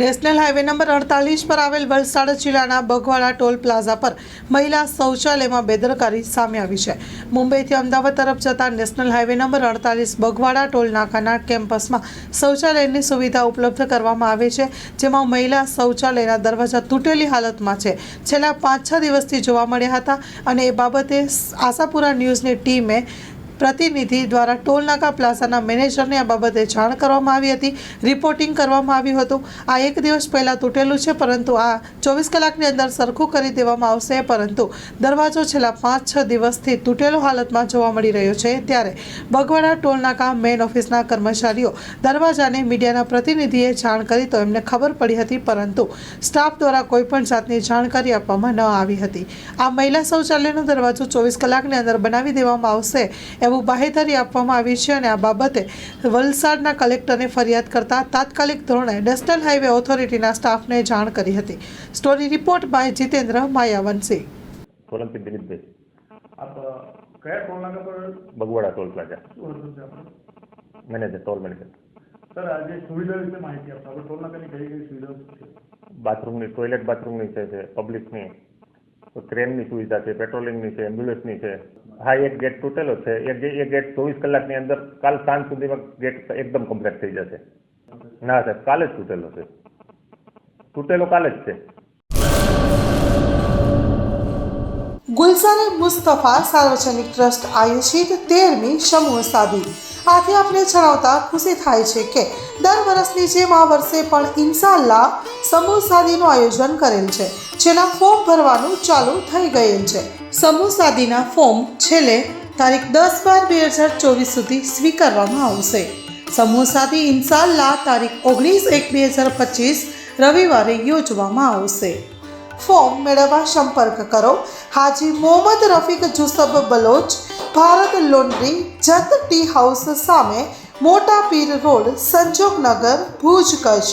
National highway number અડતાલીસ પર આવેલ વલસાડ જિલ્લાના બગવાડા ટોલ પ્લાઝા પર મહિલા શૌચાલયમાં બેદરકારી સામે આવી છે. મુંબઈથી અમદાવાદ તરફ જતા નેશનલ હાઈવે નંબર અડતાલીસ બગવાડા ટોલ નાકાના કેમ્પસમાં શૌચાલયની સુવિધા ઉપલબ્ધ કરવામાં આવે છે, જેમાં મહિલા શૌચાલયના દરવાજા તૂટેલી હાલતમાં છે. છેલ્લા પાંચ છ દિવસથી જોવા મળ્યા હતા અને એ બાબતે આશાપુરા ન્યૂઝની ટીમે પ્રતિનિધિ દ્વારા ટોલનાકા પ્લાઝાના મેનેજરને આ બાબતે જાણ કરવામાં આવી હતી. રિપોર્ટિંગ કરવામાં આવ્યું હતું. આ એક દિવસ પહેલાં તૂટેલું છે, પરંતુ આ ચોવીસ કલાકની અંદર સરખું કરી દેવામાં આવશે, પરંતુ દરવાજો છેલ્લા પાંચ છ દિવસથી તૂટેલો હાલતમાં જોવા મળી રહ્યો છે. ત્યારે બગવાડા ટોલનાકા મેન ઓફિસના કર્મચારીઓ દરવાજાને મીડિયાના પ્રતિનિધિએ જાણ કરી તો એમને ખબર પડી હતી, પરંતુ સ્ટાફ દ્વારા કોઈપણ જાતની જાણકારી આપવામાં ન આવી હતી. આ મહિલા શૌચાલયનો દરવાજો ચોવીસ કલાકની અંદર બનાવી દેવામાં આવશે એવું બાહેધરી આપવામાં આવી છે અને આ બાબતે વલસાડના કલેક્ટરને ફરિયાદ કરતા તાત્કાલિક ધોરણે નેશનલ હાઈવે ઓથોરિટીના સ્ટાફને જાણ કરી હતી. Story report by Jitendra Mayavanshi. આપ કયા ટોલ પર? Bagwada toll plaza manager toll manager sir આજે સુવિધા વિશે માહિતી આપો આપણે ટોલ નાકાની કઈ કઈ સુવિધાઓ છે? બાથરૂમની ટોયલેટ બાથરૂમની છે છે પબ્લિકની ક્રેનની સુવિધા છે, પેટ્રોલિંગની છે, એમ્બ્યુલન્સની છે. હા, એક ગેટ તૂટેલો છે. ગે- ગેટ ચોવીસ કલાકની અંદર કાલ સાંજ સુધીમાં ગેટ એકદમ કમ્પ્લીટ થઈ જશે. ના, સાહેબ, કાલે જ તૂટેલો છે. તૂટેલો કાલે જ છે. ગુલઝારે મુસ્તફા સાર્વજનિક ટ્રસ્ટ આયોજિત તેરમી સમૂહ સાદી આથી આપણે જણાવતા ખુશી થાય છે કે દર વર્ષની જેમ આ વર્ષે પણ ઇન્શાલ્લાહ સમૂહ સાદીનું આયોજન કરેલ છે. જેના ફોર્મ ભરવાનું ચાલુ થઈ ગયેલ છે. સમૂહ ફોર્મ છેલ્લે તારીખ દસ બાર બે હજાર ચોવીસ સુધી સ્વીકારવામાં આવશે. સમૂહ સાદી ઇન્સાલ્લા તારીખ ઓગણીસ એક બે હજાર પચીસ રવિવારે યોજવામાં આવશે. ફોર્મ મેળવવા સંપર્ક કરો. Haji Mohammad Rafiq Jusab Baloch, Bharat laundry, Jat tea house સામે Mota Pir road Sanjognagar Bhuj Kutch.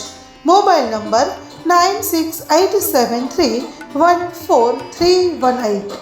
Mobile number nine six eight seven three one four three one eight.